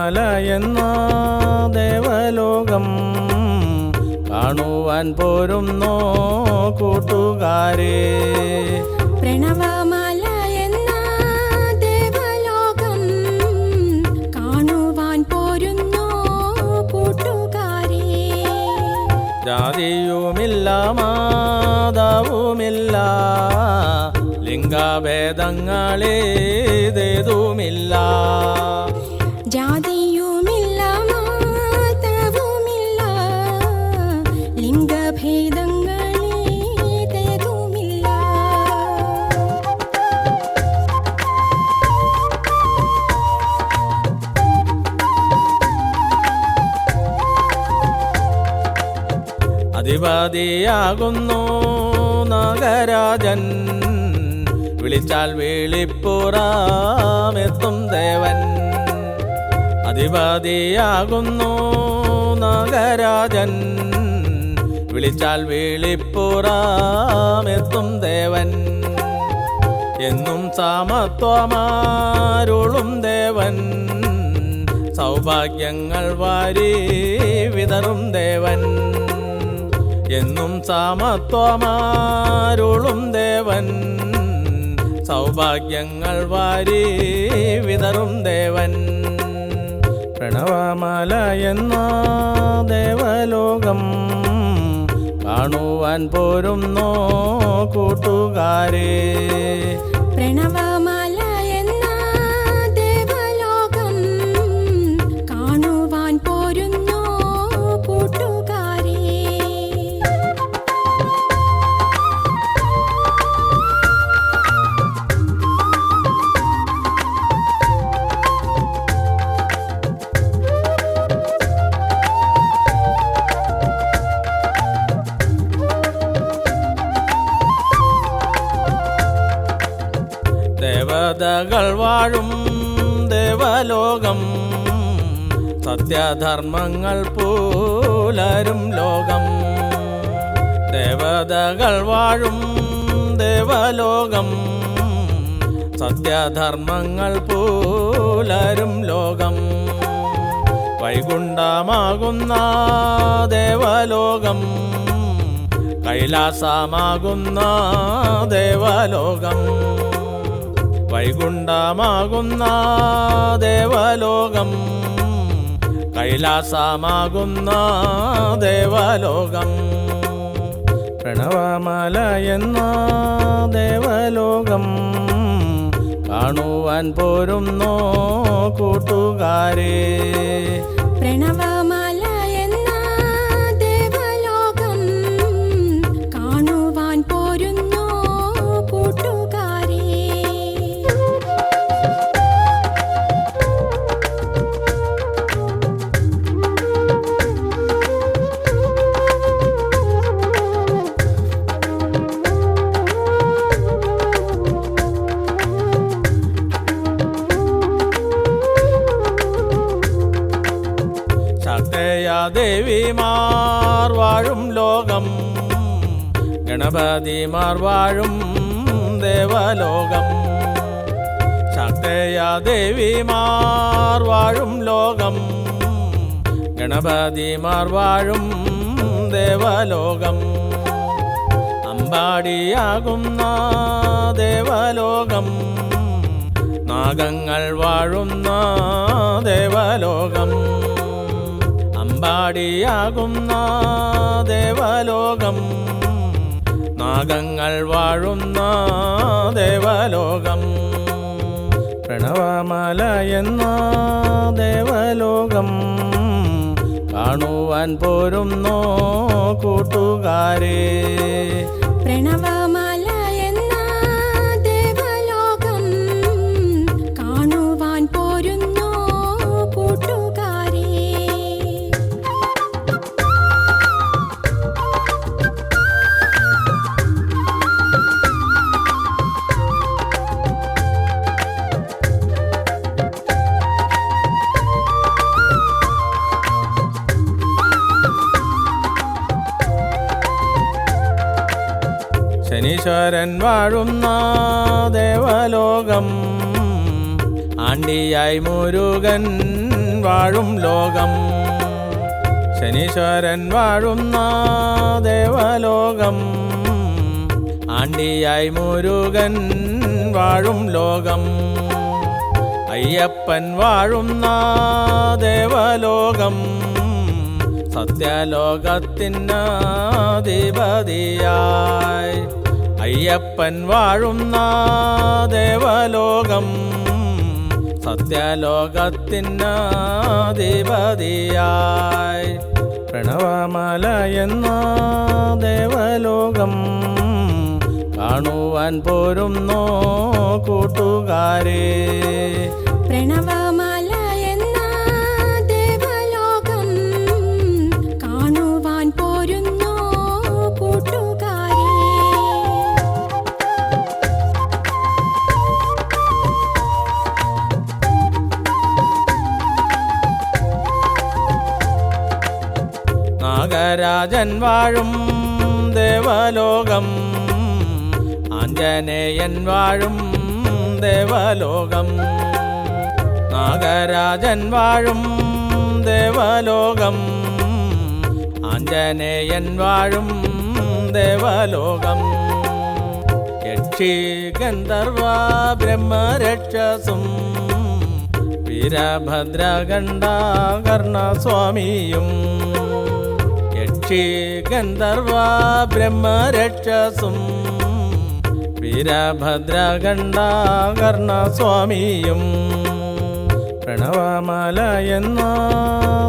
തിരുമാല എന്ന ദേവലോകം കാണുവാൻ പോരും നോ കൂട്ടുകാരെ? ദേവലോകം കാണുവാൻ ജാതിയുമില്ല മാതാവുമില്ല ലിംഗഭേദങ്ങളേ അധിപതിയാകുന്നു നാഗരാജൻ. വിളിച്ചാൽ വിളിപ്പുറാമെത്തും ദേവൻ. അധിപതിയാകുന്നു നാഗരാജൻ. വിളിച്ചാൽ വിളിപ്പുറാമെത്തും ദേവൻ. എന്നും സമത്വമാരുളും ദേവൻ. സൗഭാഗ്യങ്ങൾ വാരി വിതറും ദേവൻ. എന്നും സമത്വമാരുളും ദേവൻ. സൗഭാഗ്യങ്ങൾ വാരി വിതറും ദേവൻ. പ്രണവമാല എന്ന ദേവലോകം കാണുവാൻ പോരുന്നോ കൂട്ടുകാരെ. പ്രണവമാല ദേവലോകം സത്യധർമ്മങ്ങൾ പോലരും ലോകം. ദേവതകൾ വാഴും ദേവലോകം സത്യധർമ്മങ്ങൾ പോലരും ലോകം. വൈകുണ്ഠമാകുന്ന ദേവലോകം കൈലാസമാകുന്ന ദേവലോകം. വൈകുണ്ഠമാകുന്ന ദേവലോകം കൈലാസമാകുന്ന ദേവലോകം. പ്രണവമല എന്ന ദേവലോകം. കാണുവാൻ പോരുന്നോ കൂട്ടുകാരേ. പ്രണവമാല ദേവിമാർ വാഴും ലോകം. ഗണപതിമാർ വാഴും ദേവലോകം. ശക്തയ ദേവിമാർ വാഴും ലോകം. ഗണപതിമാർ വാഴും ദേവലോകം. അമ്പാടിയാകുന്ന ദേവലോകം. നാഗങ്ങൾ വാഴുന്ന ദേവലോകം. അമ്പാടിയാകുന്ന ദേവലോകം നാഗങ്ങൾ വാഴുന്ന ദേവലോകം പ്രണവമല എന്ന ദേവലോകം കാണുവാൻ പോരുന്നോ കൂട്ടുകാരേ. പ്രണവമാല ശനീശ്വരൻ വാഴുന്ന ദേവലോകം ആണ്ടിയായി മുരുകൻ വാഴും ലോകം. ശനീശ്വരൻ വാഴുന്ന ദേവലോകം ആണ്ടിയായി മുരുകൻ വാഴും ലോകം. അയ്യപ്പൻ വാഴുന്ന ദേവലോകം സത്യലോകത്തിനധിപതിയായി. അയ്യപ്പൻ വാഴുന്ന ദേവലോകം സത്യലോകത്തിനാധിപതിയായി പ്രണവമല എന്ന ദേവലോകം കാണുവാൻ പോരുന്നോ കൂട്ടുകാരേ. പ്രണവമല നാഗരാജൻ വാഴും ദേവലോകം. ആഞ്ജനേയൻ വാഴും ദേവലോകം. നാഗരാജൻ വാഴും ദേവലോകം. ആഞ്ജനേയൻ വാഴും ദേവലോകം. യക്ഷി ഗന്ധർവ ബ്രഹ്മരക്ഷസും വീരഭദ്രകണ്ഠാകർണസ്വാമിയും യക്ഷി ഗന്ധർവ ബ്രഹ്മരക്ഷസും. വീരഭദ്രകണ്ഠാകർണസ്വാമിയും. പ്രണവമല എന്ന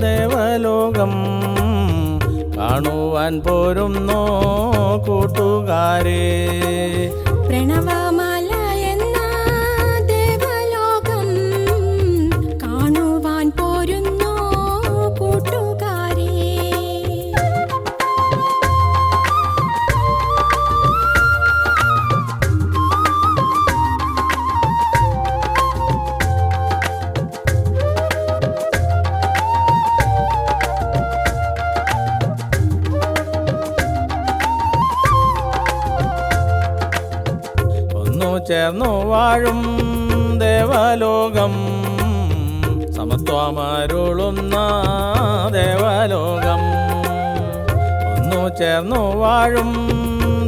ദേവലോകം കാണുവാൻ പോരുന്നോ കൂട്ടുകാരേ. പ്രണവമല വാഴും ദേവലോകം. സമത്വമരുളുന്ന ദേവലോകം. ഒന്നു ചേർന്നു വാഴും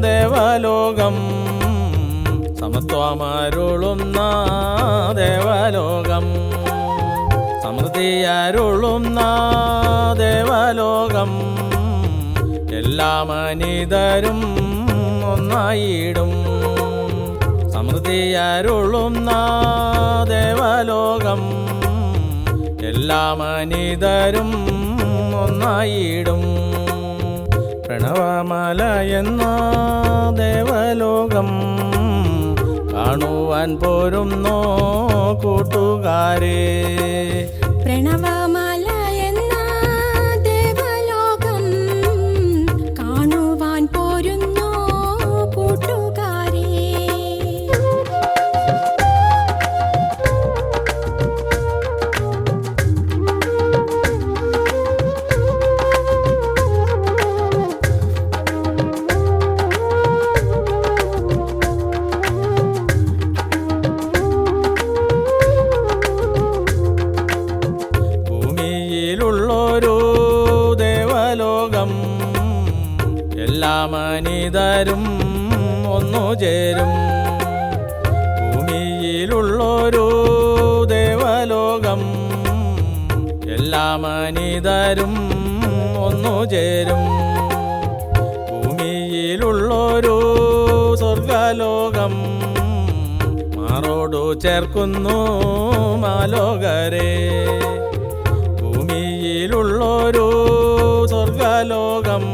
ദേവലോകം. സമത്വമരുളുന്ന ദേവലോകം. സമൃദ്ധിയരുളുന്ന ദേവലോകം. എല്ലാ മനിതരും ഒന്നായിടും. സമൃദ്ധിയരുളുന്ന ദേവലോകം എല്ലാ മനിതരും ഒന്നായിടും. പ്രണവമല എന്ന ദേവലോകം കാണുവാൻ പോരുന്നോ കൂട്ടുകാരെ. പ്രണവമല മനിതരും ഒന്നു ചേരും. ഭൂമിയിലുള്ളൊരു ദേവലോകം എല്ലാ മനിതരും ഒന്നു ചേരും. ഭൂമിയിലുള്ളൊരു സ്വർഗലോകം മാറോടു ചേർക്കുന്നു മാലോകരെ. ഭൂമിയിലുള്ളൊരു സ്വർഗലോകം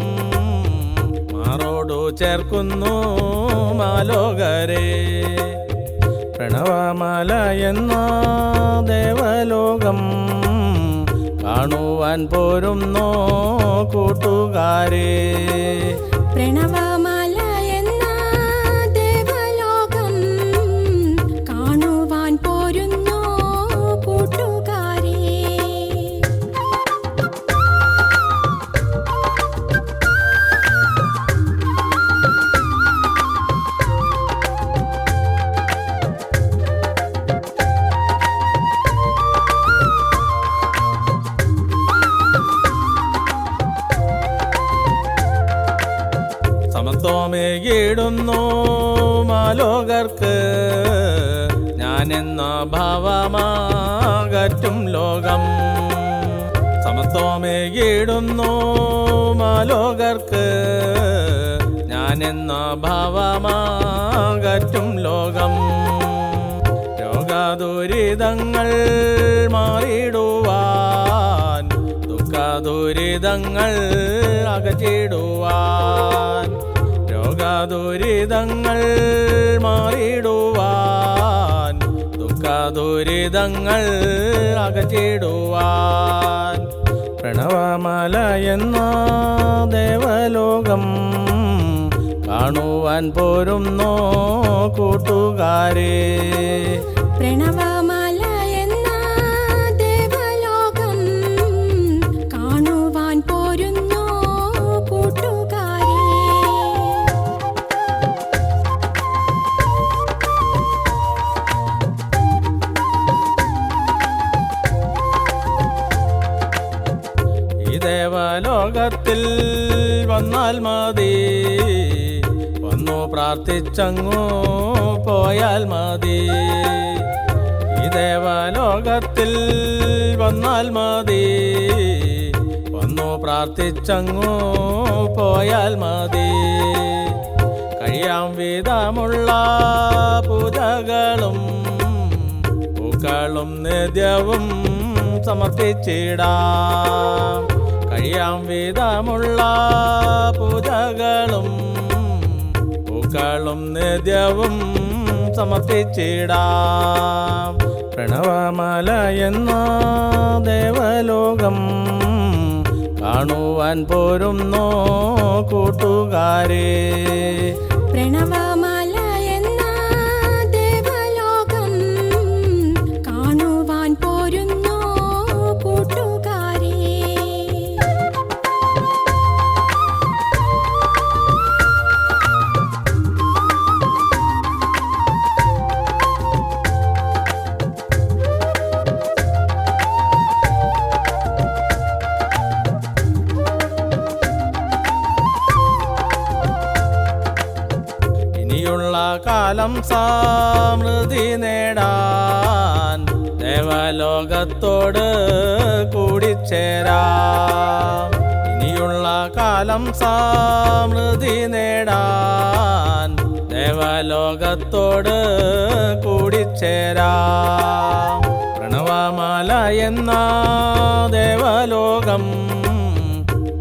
ചേർക്കുന്നു മാലോകരെ. പ്രണവമാല എന്ന ദേവലോകം കാണുവാൻ പോരുന്നോ കൂട്ടുകാരെ. പ്രണവമല ഞാനെന്ന ഭാവമാകറ്റും ലോകം. സമത്വമേകിടുന്നു മാലോകർക്ക്. ഞാനെന്ന ഭാവമാകറ്റും ലോകം. രോഗദുരിതങ്ങൾ മാറിയിടുവാൻ ദുഃഖദുരിതങ്ങൾ അകറ്റിടുവാൻ രോഗദുരിതങ്ങൾ മാറിയിടുവാൻ ദുഃഖദുരിതങ്ങൾ അകറ്റിടുവാൻ പ്രണവമല എന്ന ദേവലോകം കാണുവാൻ പോരുന്നോ കൂട്ടുകാരെ. പ്രണവമാല പ്രാർത്ഥിച്ചങ്ങു പോയാൽ മതി. ഈ ദേവലോകത്തിൽ വന്നാൽ മതി. വന്നു പ്രാർത്ഥിച്ചങ്ങോ പോയാൽ മതി. കഴിയാം വിധമുള്ള പൂജകളും പൂക്കളും നിത്യവും സമർപ്പിച്ചിടാം. കഴിയാം വിധമുള്ള പൂജകളും പൂക്കളും നിത്യവും സമർപ്പിച്ചിടാം. പ്രണവമല എന്ന ദേവലോകം കാണുവാൻ പോരുന്നോ കൂട്ടുകാരേ. പ്രണവമാല സമൃദ്ധി നേടാൻ ദേവലോകത്തോട് കൂടിച്ചേരാം ഇനിയുള്ള കാലം സമൃദ്ധി നേടാൻ ദേവലോകത്തോട് കൂടിച്ചേരാം പ്രണവമാല എന്ന ദേവലോകം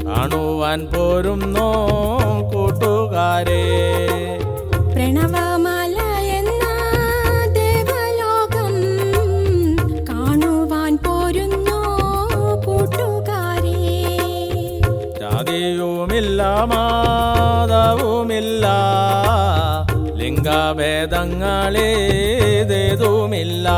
കാണുവാൻ പോരുന്നോ കൂട്ടുകാരെ. ജാതിയുമില്ല മാതാവുമില്ല. ലിംഗഭേദങ്ങളേതേതുമില്ല.